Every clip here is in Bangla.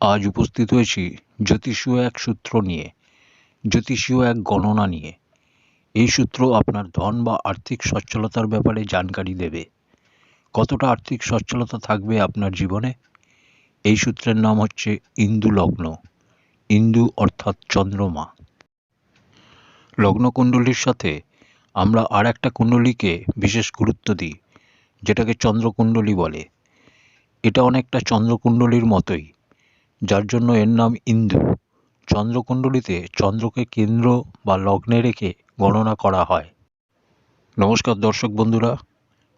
আজ উপস্থিত হয়েছি জ্যোতিষীয় এক সূত্র নিয়ে, জ্যোতিষীয় এক গণনা নিয়ে। এই সূত্র আপনার ধন বা আর্থিক সচ্ছলতার ব্যাপারে জানকারি দেবে। কতটা আর্থিক সচ্ছলতা থাকবে আপনার জীবনে? এই সূত্রের নাম হচ্ছে ইন্দু লগ্ন ইন্দু অর্থাৎ চন্দ্রমা। লগ্নকুণ্ডলীর সাথে আমরা আর একটা কুণ্ডলীকে বিশেষ গুরুত্ব দিই, যেটাকে চন্দ্রকুণ্ডলী বলে। এটা অনেকটা চন্দ্রকুণ্ডলীর মতোই। যার জন্য এর নাম ইন্দু। চন্দ্রকুণ্ডলীতে চন্দ্রকে কেন্দ্র বা লগ্নে রেখে গণনা করা হয়। নমস্কার দর্শক বন্ধুরা,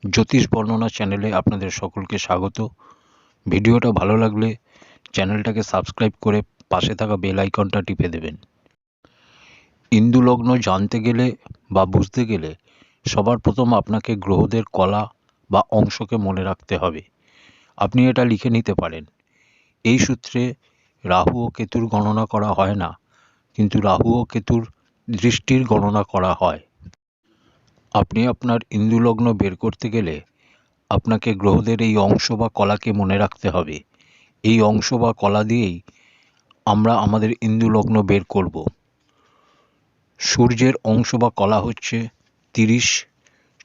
জ্যোতিষ বর্ণনা চ্যানেলে আপনাদের সকলকে স্বাগত। ভিডিওটা ভালো লাগলে চ্যানেলটাকে সাবস্ক্রাইব করে পাশে থাকা বেল আইকনটা টিপে দেবেন। ইন্দু লগ্ন জানতে গেলে বা বুঝতে গেলে সবার প্রথম আপনাকে গ্রহদের কলা বা অংশকে মনে রাখতে হবে। আপনি এটা লিখে নিতে পারেন। এই সূত্রে রাহু ও কেতুর গণনা করা হয় না, কিন্তু রাহু ও কেতুর দৃষ্টির গণনা করা হয়। আপনি আপনার ইন্দুলগ্ন বের করতে গেলে আপনাকে গ্রহদের এই অংশ বা কলাকে মনে রাখতে হবে। এই অংশ বা কলা দিয়েই আমরা আমাদের ইন্দুলগ্ন বের করব। সূর্যের অংশ বা কলা হচ্ছে তিরিশ,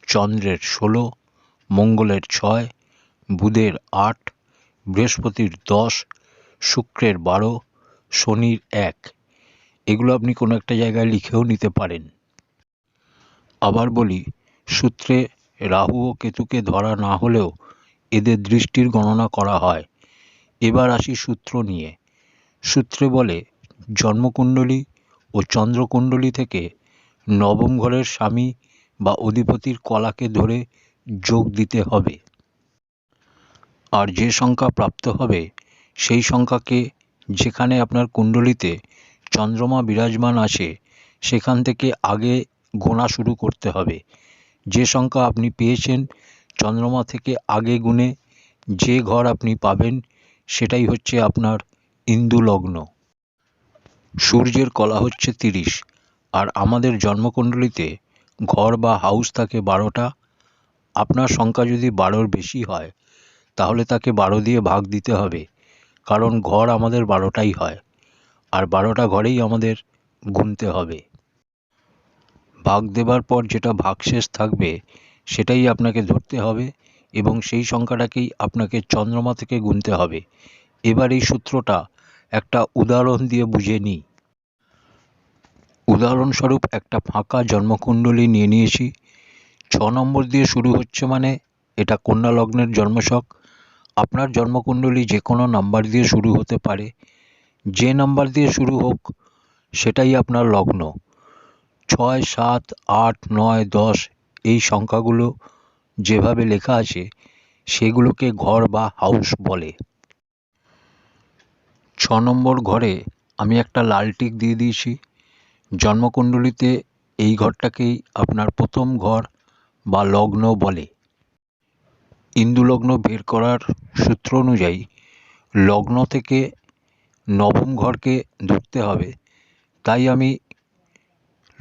চন্দ্রের ষোলো, মঙ্গলের ছয়, বুধের আট বৃহস্পতির দশ, শুক্রের বারো, শনির এক। এগুলো আপনি কোনো একটা জায়গায় লিখেও নিতে পারেন। আবার বলি, সূত্রে রাহু ও কেতুকে ধরা না হলেও এদের দৃষ্টির গণনা করা হয়। এবার আসি সূত্র নিয়ে। সূত্রে বলে, জন্মকুণ্ডলী ও চন্দ্রকুণ্ডলী থেকে নবম ঘরের স্বামী বা অধিপতির কলাকে ধরে যোগ দিতে হবে। আর যে সংখ্যা প্রাপ্ত হবে, সেই সংখ্যাকে যেখানে আপনার কুণ্ডলিতে চন্দ্রমা বিরাজমান আছে, সেখান থেকে আগে গোনা শুরু করতে হবে। যে সংখ্যা আপনি পেয়েছেন, চন্দ্রমা থেকে আগে গুণে যে ঘর আপনি পাবেন, সেটাই হচ্ছে আপনার ইন্দু লগ্ন সূর্যের কলা হচ্ছে তিরিশ, আর আমাদের জন্মকুণ্ডলিতে ঘর বা হাউস থাকে বারোটা। আপনার সংখ্যা যদি বারোর বেশি হয় তাহলে তাকে বারো দিয়ে ভাগ দিতে হবে, কারণ ঘর আমাদের বারোটাই হয়, আর বারোটা ঘরেই আমাদের গুনতে হবে। ভাগ দেবার পর যেটা ভাগশেষ থাকবে, সেটাই আপনাকে ধরতে হবে এবং সেই সংখ্যাটাকেই আপনাকে চন্দ্রমা থেকে গুনতে হবে। এবার এই সূত্রটা একটা উদাহরণ দিয়ে বুঝে নিই। উদাহরণস্বরূপ একটা ফাঁকা জন্মকুণ্ডলী নিয়ে নিয়েছি। ছ নম্বর দিয়ে শুরু হচ্ছে মানে এটা কন্যা লগ্নের জন্মছক আপনার জন্মকুণ্ডলী যে কোনো নাম্বার দিয়ে শুরু হতে পারে, যে নাম্বার দিয়ে শুরু হোক সেটাই আপনার লগ্ন। ছয়, সাত, আট, নয়, দশ এই সংখ্যাগুলো যেভাবে লেখা আছে সেগুলোকে ঘর বা হাউস বলে। ছ নম্বর ঘরে আমি একটা লাল টিক দিয়ে দিয়েছি। জন্মকুণ্ডলিতে এই ঘরটাকেই আপনার প্রথম ঘর বা লগ্ন বলে। ইন্দু লগ্ন বের করার সূত্র অনুযায়ী লগ্ন থেকে নবম ঘরকে ধরতে হবে। তাই আমি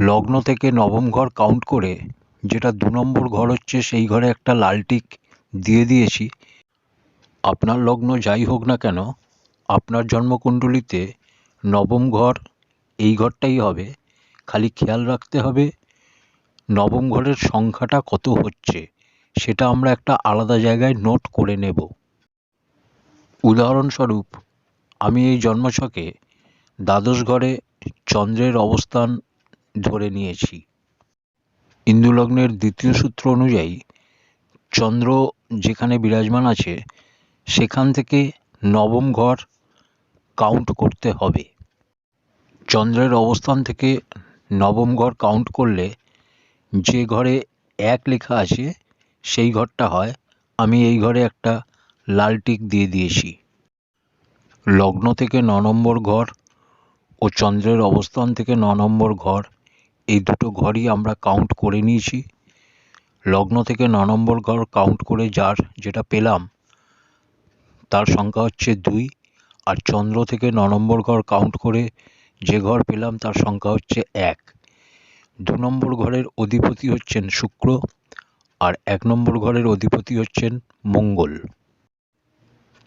লগ্ন থেকে নবম ঘর কাউন্ট করে, যেটা দু নম্বর ঘর হচ্ছে সেই ঘরে একটা লাল টিক দিয়ে দিয়েছি। আপনার লগ্ন যাই হোক না কেন, আপনার জন্মকুণ্ডলিতে নবম ঘর এই ঘরটাই হবে। খালি খেয়াল রাখতে হবে, নবম ঘরের সংখ্যাটা কত হচ্ছে। সেটা আমরা একটা আলাদা জায়গায় নোট করে নেব। উদাহরণস্বরূপ, আমি এই জন্মছকে দ্বাদশ ঘরে চন্দ্রের অবস্থান ধরে নিয়েছি। ইন্দুলগ্নের দ্বিতীয় সূত্র অনুযায়ী, চন্দ্র যেখানে বিরাজমান আছে, সেখান থেকে নবম ঘর কাউন্ট করতে হবে। চন্দ্রের অবস্থান থেকে নবম ঘর কাউন্ট করলে যে ঘরে এক লেখা আছে সেই ঘরটা হয়, আমি এই ঘরে একটা লাল টিক দিয়ে দিয়েছি। লগ্ন থেকে ন নম্বর ঘর ও চন্দ্রের অবস্থান থেকে ন নম্বর ঘর, এই দুটো ঘরই আমরা কাউন্ট করে নিয়েছি। লগ্ন থেকে ন নম্বর ঘর কাউন্ট করে যার যেটা পেলাম, তার সংখ্যা হচ্ছে দুই, আর চন্দ্র থেকে ন নম্বর ঘর কাউন্ট করে যে ঘর পেলাম তার সংখ্যা হচ্ছে এক। দু নম্বর ঘরের অধিপতি হচ্ছেন শুক্র আর এক নম্বর ঘরের অধিপতি হচ্ছেন মঙ্গল।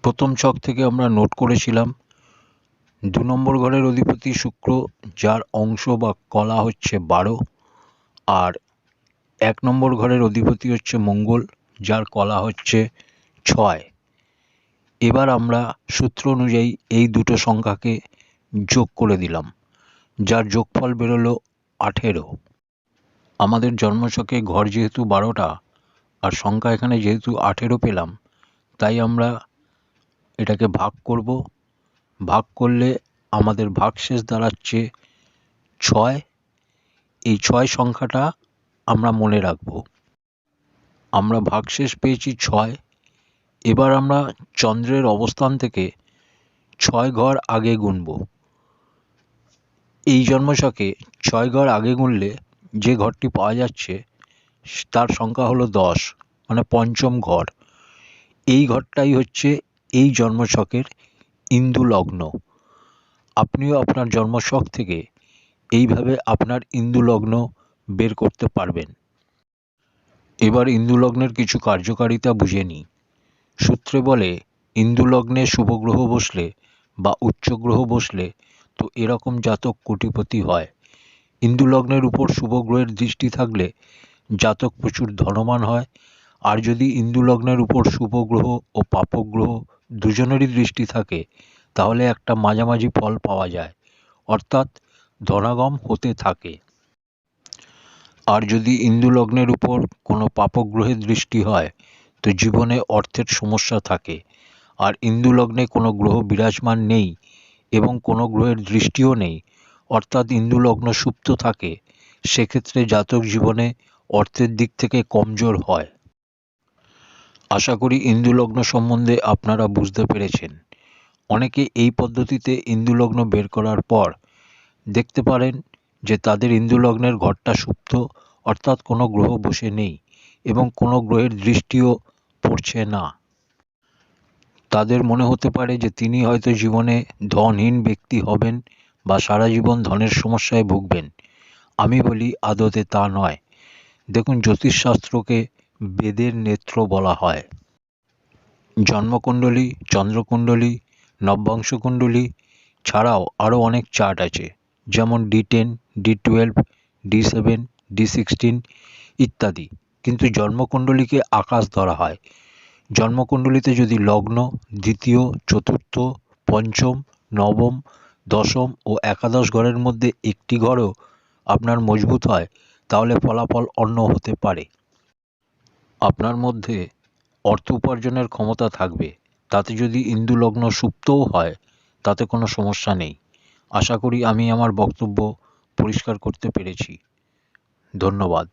প্রথম ছক থেকে আমরা নোট করেছিলাম, দু নম্বর ঘরের অধিপতি শুক্র, যার অংশ বা কলা হচ্ছে বারো, আর এক নম্বর ঘরের অধিপতি হচ্ছে মঙ্গল, যার কলা হচ্ছে ছয়। এবার আমরা সূত্র অনুযায়ী এই দুটো সংখ্যাকে যোগ করে দিলাম, যার যোগফল বেরোলো আঠেরো। আমাদের জন্মছকে ঘর যেহেতু বারোটা আর সংখ্যা এখানে যেহেতু আঠেরো পেলাম, তাই আমরা এটাকে ভাগ করব। ভাগ করলে আমাদের ভাগশেষ দাঁড়াচ্ছে ছয়। এই ছয় সংখ্যাটা আমরা মনে রাখব। আমরা ভাগশেষ পেয়েছি ছয়। এবার আমরা চন্দ্রের অবস্থান থেকে ছয় ঘর আগে গুনব। এই জন্মছকে ছয় ঘর আগে গুনলে যে ঘরটি পাওয়া যাচ্ছে তার সংখ্যা হলো দশ মানে পঞ্চম ঘর। এই ঘরটাই হচ্ছে এই জন্মছকের ইন্দু লগ্ন আপনিও আপনার জন্মছক থেকে এইভাবে আপনার ইন্দু লগ্ন বের করতে পারবেন। এবার ইন্দু লগ্নের কিছু কার্যকারিতা বুঝে নিই। সূত্রে বলে ইন্দু লগ্নে শুভ গ্রহ বসলে বা উচ্চ গ্রহ বসলে তো এরকম জাতক কোটিপতি হয়। ইন্দু লগ্নের উপর শুভ গ্রহের দৃষ্টি থাকলে জাতক প্রচুর ধনবান হয়। আর যদি ইন্দু লগ্নের উপর শুভ গ্রহ ও পাপক গ্রহ দুজনেরই দৃষ্টি থাকে, তাহলে একটা মাঝামাঝি ফল পাওয়া যায়। অর্থাৎ ধনাগম হতে থাকে। আর যদি ইন্দু লগ্নের উপর কোনো পাপক গ্রহের দৃষ্টি হয়, তো জীবনে অর্থের সমস্যা থাকে। আর ইন্দু লগ্নে কোনো গ্রহ বিরাজমান নেই এবং কোনো গ্রহের দৃষ্টিও নেই। অর্থাৎ ইন্দু লগ্ন সুপ্ত থাকে। সেক্ষেত্রে জাতক জীবনে অর্থের দিক থেকে কমজোর হয়। আশা করি ইন্দু লগ্ন সম্বন্ধে আপনারা বুঝতে পেরেছেন। অনেকে এই পদ্ধতিতে ইন্দু লগ্ন বের করার পর দেখতে পারেন যে তাদের ইন্দুলগ্নের ঘরটা সুপ্ত, অর্থাৎ কোনো গ্রহ বসে নেই এবং কোনো গ্রহের দৃষ্টিও পড়ছে না। তাদের মনে হতে পারে যে তিনি হয়তো জীবনে ধনহীন ব্যক্তি হবেন বা সারা জীবন ধনের সমস্যায় ভুগবেন। আমি বলি আদতে তা নয়। দেখুন জ্যোতিষশাস্ত্রকে বেদের নেত্র বলা হয়। জন্মকুণ্ডলী, চন্দ্রকুণ্ডলী নববংশকুণ্ডলী ছাড়াও আরও অনেক চার্ট আছে, যেমন D ten, D twelve, D seven, D sixteen ইত্যাদি। কিন্তু জন্মকুণ্ডলীকে আকাশ ধরা হয়। জন্মকুণ্ডলীতে যদি লগ্ন, দ্বিতীয়, চতুর্থ, পঞ্চম, নবম, দশম ও একাদশ ঘরের মধ্যে একটি ঘরও আপনার মজবুত হয় তাহলে ফলাফল অন্য হতে পারে। আপনার মধ্যে অর্থ উপার্জনের ক্ষমতা থাকবে। তাতে যদি ইন্দুলগ্ন সুপ্তও হয়, তাতে কোনো সমস্যা নেই। আশা করি আমি আমার বক্তব্য পরিষ্কার করতে পেরেছি। ধন্যবাদ।